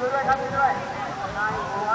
ด้วยครับช่วยด้วยนยหัว